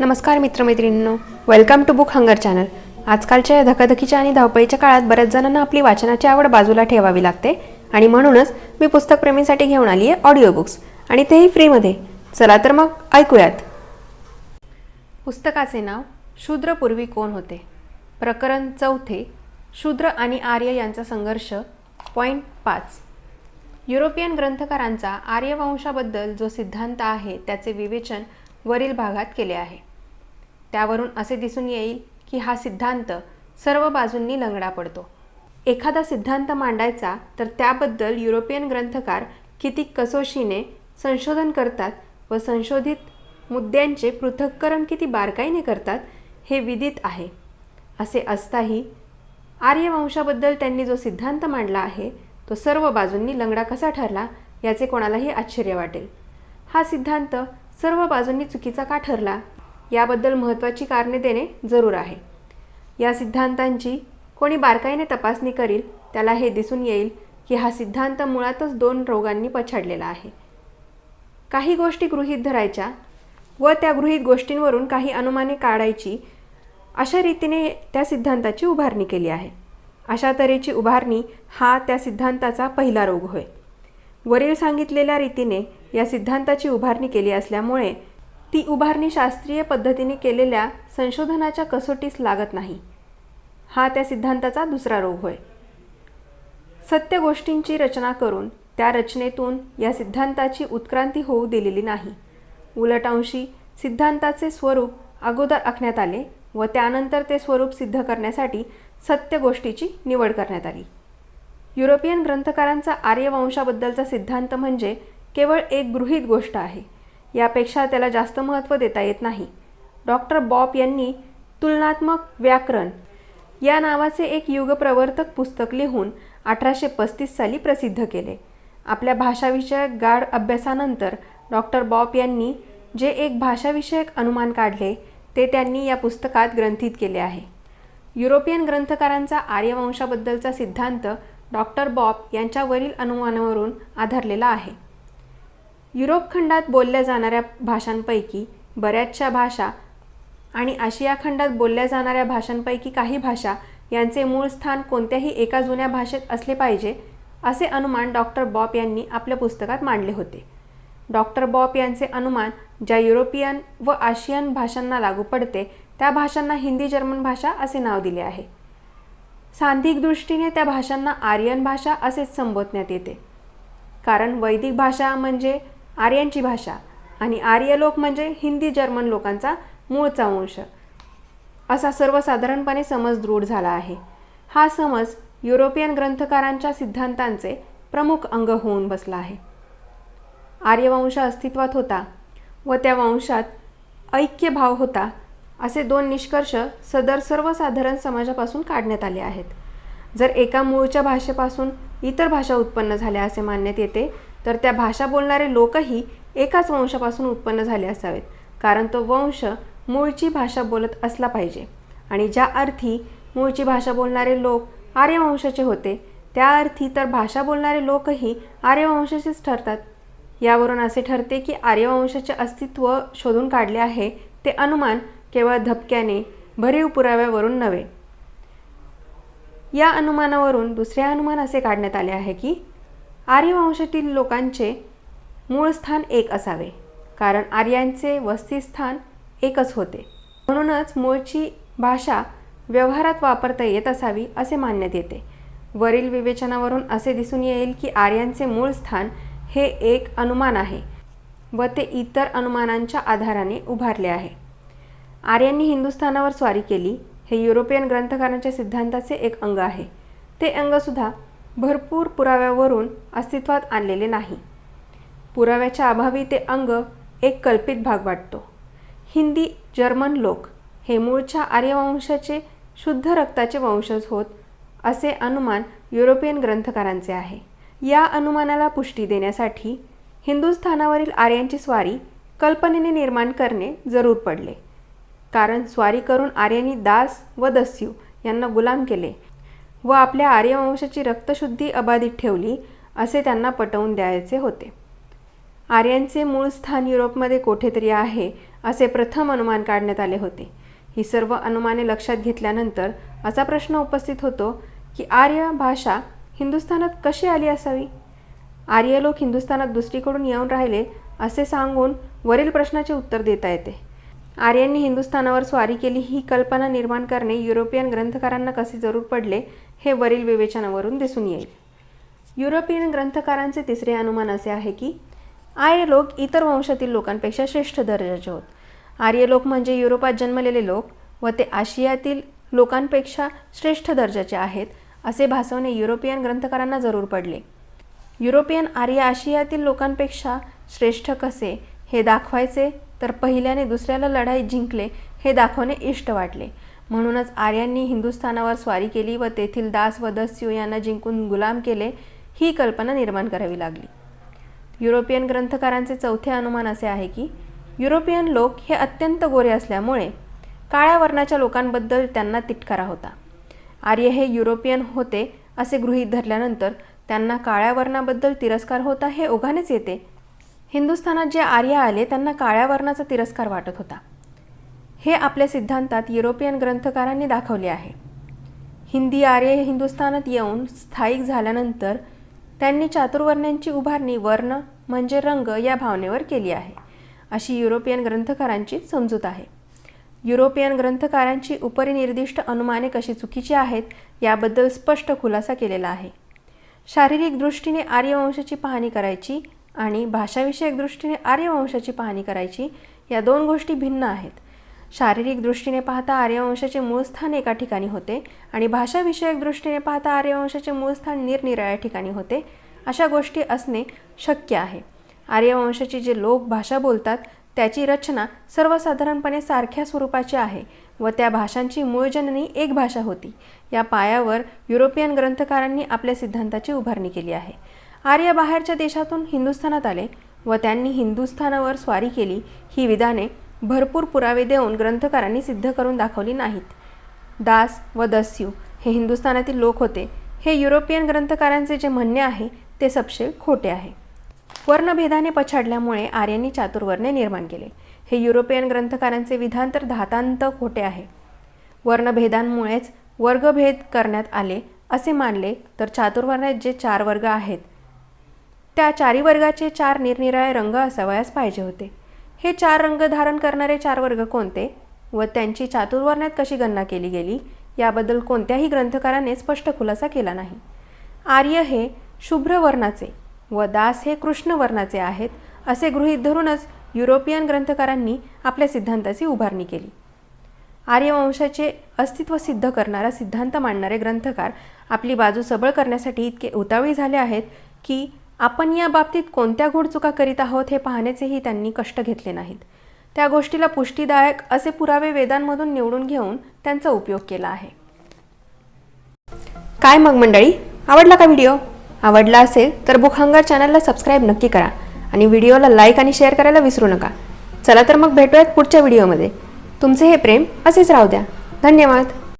नमस्कार मित्रमैत्रिणींनो. Welcome to book hunger channel आजकालच्या या धकाधकीच्या आणि धावपळीच्या काळात बऱ्याच जणांना आपली वाचनाची आवड बाजूला ठेवावी लागते आणि म्हणूनच मी पुस्तकप्रेमींसाठी घेऊन आली आहे ऑडिओ बुक्स आणि तेही फ्रीमध्ये. चला तर मग ऐकूयात. पुस्तकाचे नाव शूद्रपूर्वी कोण होते? प्रकरण चौथे शूद्र आणि आर्य यांचा संघर्ष पॉईंट पाच. युरोपियन ग्रंथकारांचा आर्यवंशाबद्दल जो सिद्धांत आहे त्याचे विवेचन वरील भागात केले आहे. त्यावरून असे दिसून येईल की हा सिद्धांत सर्व बाजूंनी लंगडा पडतो. एखादा सिद्धांत मांडायचा तर त्याबद्दल युरोपियन ग्रंथकार किती कसोशीने संशोधन करतात व संशोधित मुद्द्यांचे पृथक्करण किती बारकाईने करतात हे विदित आहे. असे असताही आर्यवंशाबद्दल त्यांनी जो सिद्धांत मांडला आहे तो सर्व बाजूंनी लंगडा कसा ठरला याचे कोणालाही आश्चर्य वाटेल. हा सिद्धांत सर्व बाजूंनी चुकीचा का ठरला? याबद्दल महत्त्वाची कारणे देणे जरूर आहे. या सिद्धांतांची कोणी बारकाईने तपासणी करील त्याला हे दिसून येईल की हा सिद्धांत मुळातच दोन रोगांनी पछाडलेला आहे. काही गोष्टी गृहीत धरायच्या व त्या गृहीत गोष्टींवरून काही अनुमाने काढायची अशा रीतीने त्या सिद्धांताची उभारणी केली आहे. अशा तऱ्हेची उभारणी हा त्या सिद्धांताचा पहिला रोग होय. वरील सांगितलेल्या रीतीने या सिद्धांताची उभारणी केली असल्यामुळे ती उभारणी शास्त्रीय पद्धतीने केलेल्या संशोधनाच्या कसोटीस लागत नाही. हा त्या सिद्धांताचा दुसरा रोग होय. सत्य गोष्टींची रचना करून त्या रचनेतून या सिद्धांताची उत्क्रांती होऊ दिलेली नाही. उलटांशी सिद्धांताचे स्वरूप अगोदर आखण्यात आले व त्यानंतर ते स्वरूप सिद्ध करण्यासाठी सत्य गोष्टीची निवड करण्यात आली. युरोपियन ग्रंथकारांचा आर्यवंशाबद्दलचा सिद्धांत म्हणजे केवळ एक गृहीत गोष्ट आहे. यापेक्षा त्याला जास्त महत्त्व देता येत नाही. डॉक्टर बॉप यांनी तुलनात्मक व्याकरण या नावाचे एक युगप्रवर्तक पुस्तक लिहून अठराशे पस्तीस साली प्रसिद्ध केले. आपल्या भाषाविषयक गाढ अभ्यासानंतर डॉक्टर बॉप यांनी जे एक भाषाविषयक अनुमान काढले ते त्यांनी या पुस्तकात ग्रंथित केले आहे. युरोपियन ग्रंथकारांचा आर्यवंशाबद्दलचा सिद्धांत डॉक्टर बॉप यांच्यावरील अनुमानावरून आधारलेला आहे. युरोप खंडात बोलल्या जाणाऱ्या भाषांपैकी बऱ्याचशा भाषा आणि आशिया खंडात बोलल्या जाणाऱ्या भाषांपैकी काही भाषा यांचे मूळ स्थान कोणत्याही एका जुन्या भाषेत असले पाहिजे असे अनुमान डॉक्टर बॉप यांनी आपल्या पुस्तकात मांडले होते. डॉक्टर बॉप यांचे अनुमान ज्या युरोपियन व आशियन भाषांना लागू पडते त्या भाषांना हिंदी जर्मन भाषा असे नाव दिले आहे. सांधिक दृष्टीने त्या भाषांना आर्यन भाषा असेच संबोधण्यात येते. कारण वैदिक भाषा म्हणजे आर्यांची भाषा. आणि आर्य लोक म्हणजे हिंदी जर्मन लोकांचा मूळचा वंश. असा सर्वसाधारणपणे समज दृढ झाला आहे. हा समज युरोपियन ग्रंथकारांच्या सिद्धांतांचे प्रमुख अंग होऊन बसला आहे. आर्यवंश अस्तित्वात होता व त्या वंशात ऐक्य भाव होता असे दोन निष्कर्ष सदर सर्वसाधारण समाजापासून काढण्यात आले आहेत. जर एका मूळच्या भाषेपासून इतर भाषा उत्पन्न झाल्या असे मानण्यात येते तर त्या भाषा बोलणारे लोकही एकाच वंशापासून उत्पन्न झाले असावेत. कारण तो वंश मूळची भाषा बोलत असला पाहिजे. आणि ज्या अर्थी मूळची भाषा बोलणारे लोक आर्यवंशाचे होते त्या अर्थी तर भाषा बोलणारे लोकही आर्यवंशाचेच ठरतात. यावरून असे ठरते की आर्यवंशाचे अस्तित्व शोधून काढले आहे ते अनुमान केवळ धपक्याने भरीव पुराव्यावरून नव्हे. या अनुमानावरून दुसरे अनुमान असे काढण्यात आले आहे की आर्यवंशातील लोकांचे मूळ स्थान एक असावे कारण आर्यांचे वस्तीस्थान एकच होते. म्हणूनच मूळची भाषा व्यवहारात वापरता येत असावी असे मानण्यात येते वरील विवेचनावरून असे दिसून येईल की आर्यांचे मूळ स्थान हे एक अनुमान आहे व ते इतर अनुमानांच्या आधाराने उभारले आहे. आर्यांनी हिंदुस्थानावर स्वारी केली हे युरोपियन ग्रंथकारांच्या सिद्धांताचे एक अंग आहे. ते अंगसुद्धा भरपूर पुराव्यावरून अस्तित्वात आणलेले नाही. पुराव्याच्या अभावी ते अंग एक कल्पित भाग वाटतो. हिंदी जर्मन लोक हे मूळच्या आर्यवंशाचे शुद्ध रक्ताचे वंशज होत असे अनुमान युरोपियन ग्रंथकारांचे आहे. या अनुमानाला पुष्टी देण्यासाठी हिंदुस्थानावरील आर्यांची स्वारी कल्पनेने निर्माण करणे जरूर पडले. कारण स्वारी करून आर्यांनी दास व दस्यू यांना गुलाम केले व आपल्या आर्यवंशाची रक्तशुद्धी अबाधित ठेवली असे त्यांना पटवून द्यायचे होते. आर्यांचे मूळ स्थान युरोपमध्ये कोठेतरी आहे असे प्रथम अनुमान काढण्यात आले होते. ही सर्व अनुमाने लक्षात घेतल्यानंतर असा प्रश्न उपस्थित होतो की आर्य भाषा हिंदुस्थानात कशी आली असावी? आर्य लोक हिंदुस्थानात दुसरीकडून येऊन राहिले असे सांगून वरील प्रश्नाचे उत्तर देता येते. आर्यांनी हिंदुस्थानावर स्वारी केली ही कल्पना निर्माण करणे युरोपियन ग्रंथकारांना कसे जरूर पडले हे वरील विवेचनावरून दिसून येईल. युरोपियन ग्रंथकारांचे तिसरे अनुमान असे आहे की आर्य लोक इतर वंशातील लोकांपेक्षा श्रेष्ठ दर्जाचे होत. आर्य लोक म्हणजे युरोपात जन्मलेले लोक व ते आशियातील लोकांपेक्षा श्रेष्ठ दर्जाचे आहेत असे भासवणे युरोपियन ग्रंथकारांना जरूर पडले. युरोपियन आर्य आशियातील लोकांपेक्षा श्रेष्ठ कसे हे दाखवायचे तर पहिल्याने दुसऱ्याला लढाई जिंकले हे दाखवणे इष्ट वाटले. म्हणूनच आर्यांनी हिंदुस्थानावर स्वारी केली व तेथील दास व दस्यू यांना जिंकून गुलाम केले ही कल्पना निर्माण करावी लागली. युरोपियन ग्रंथकारांचे चौथे अनुमान असे आहे की युरोपियन लोक हे अत्यंत गोरे असल्यामुळे काळ्या वर्णाच्या लोकांबद्दल त्यांना तिटकारा होता. आर्य हे युरोपियन होते असे गृहीत धरल्यानंतर त्यांना काळ्या वर्णाबद्दल तिरस्कार होता हे ओघानेच येते. हिंदुस्थानात जे आर्य आले त्यांना काळ्या वर्णाचा तिरस्कार वाटत होता. हे आपल्या सिद्धांतात युरोपियन ग्रंथकारांनी दाखवले आहे. हिंदी आर्य हिंदुस्थानात येऊन स्थायिक झाल्यानंतर त्यांनी चातुर्वर्ण्यांची उभारणी वर्ण म्हणजे रंग या भावनेवर केली आहे अशी युरोपियन ग्रंथकारांची समजूत आहे. युरोपियन ग्रंथकारांची उपरिनिर्दिष्ट अनुमाने कशी चुकीची आहेत याबद्दल स्पष्ट खुलासा केलेला आहे. शारीरिक दृष्टीने आर्यवंशाची पाहणी करायची आणि भाषाविषयक दृष्टीने आर्यवंशाची पाहणी करायची या दोन गोष्टी भिन्न आहेत. शारीरिक दृष्टीने पाहता आर्यवंशाचे मूळ स्थान एका ठिकाणी होते आणि भाषाविषयक दृष्टीने पाहता आर्यवंशाचे मूळ स्थान निरनिराळ्या ठिकाणी होते. अशा गोष्टी असणे शक्य आहे. आर्यवंशाची जे लोक भाषा बोलतात त्याची रचना सर्वसाधारणपणे सारख्या स्वरूपाची आहे व त्या भाषांची मूळ जननी एक भाषा होती. या पायावर युरोपियन ग्रंथकारांनी आपल्या सिद्धांताची उभारणी केली आहे. आर्य बाहेरच्या देशातून हिंदुस्थानात आले व त्यांनी हिंदुस्थानावर स्वारी केली. ही विधाने भरपूर पुरावे देऊन ग्रंथकारांनी सिद्ध करून दाखवली नाहीत. दास व दस्यू हे हिंदुस्थानातील लोक होते. हे युरोपियन ग्रंथकारांचे जे म्हणणे आहे ते सपशेल खोटे आहे. वर्णभेदाने पछाडल्यामुळे आर्यांनी चातुर्वर्ण्य निर्माण केले. हे युरोपियन ग्रंथकारांचे विधान तर धातांत खोटे आहे. वर्णभेदांमुळेच वर्गभेद करण्यात आले असे मानले तर चातुर्वर्ण्यात जे चार वर्ग आहेत त्या चारी वर्गाचे चार निरनिराळे रंग असावयास पाहिजे होते. हे चार रंग धारण करणारे चार वर्ग कोणते व त्यांची चातुर्वर्ण्यात कशी गणना केली गेली? याबद्दल कोणत्याही ग्रंथकाराने स्पष्ट खुलासा केला नाही. आर्य हे शुभ्र वर्णाचे व दास हे कृष्ण वर्णाचे आहेत असे गृहीत धरूनच युरोपियन ग्रंथकारांनी आपल्या सिद्धांताची उभारणी केली. आर्यवंशाचे अस्तित्व सिद्ध करणारा सिद्धांत मांडणारे ग्रंथकार आपली बाजू सबळ करण्यासाठी इतके उतावळी झाले आहेत की आपण या बाबतीत कोणत्या घोडचुका करीत आहोत हे पाहण्याचेही त्यांनी कष्ट घेतले नाहीत. त्या गोष्टीला पुष्टीदायक असे पुरावे वेदांमधून निवडून घेऊन त्यांचा उपयोग केला आहे. काय मग मंडळी? आवडला का व्हिडिओ? आवडला असेल तर बुक हंगर चॅनलला सबस्क्राईब नक्की करा आणि व्हिडिओला लाईक आणि शेअर करायला विसरू नका. चला तर मग भेटूयात पुढच्या व्हिडिओमध्ये. तुमचे हे प्रेम असेच राहू द्या. धन्यवाद.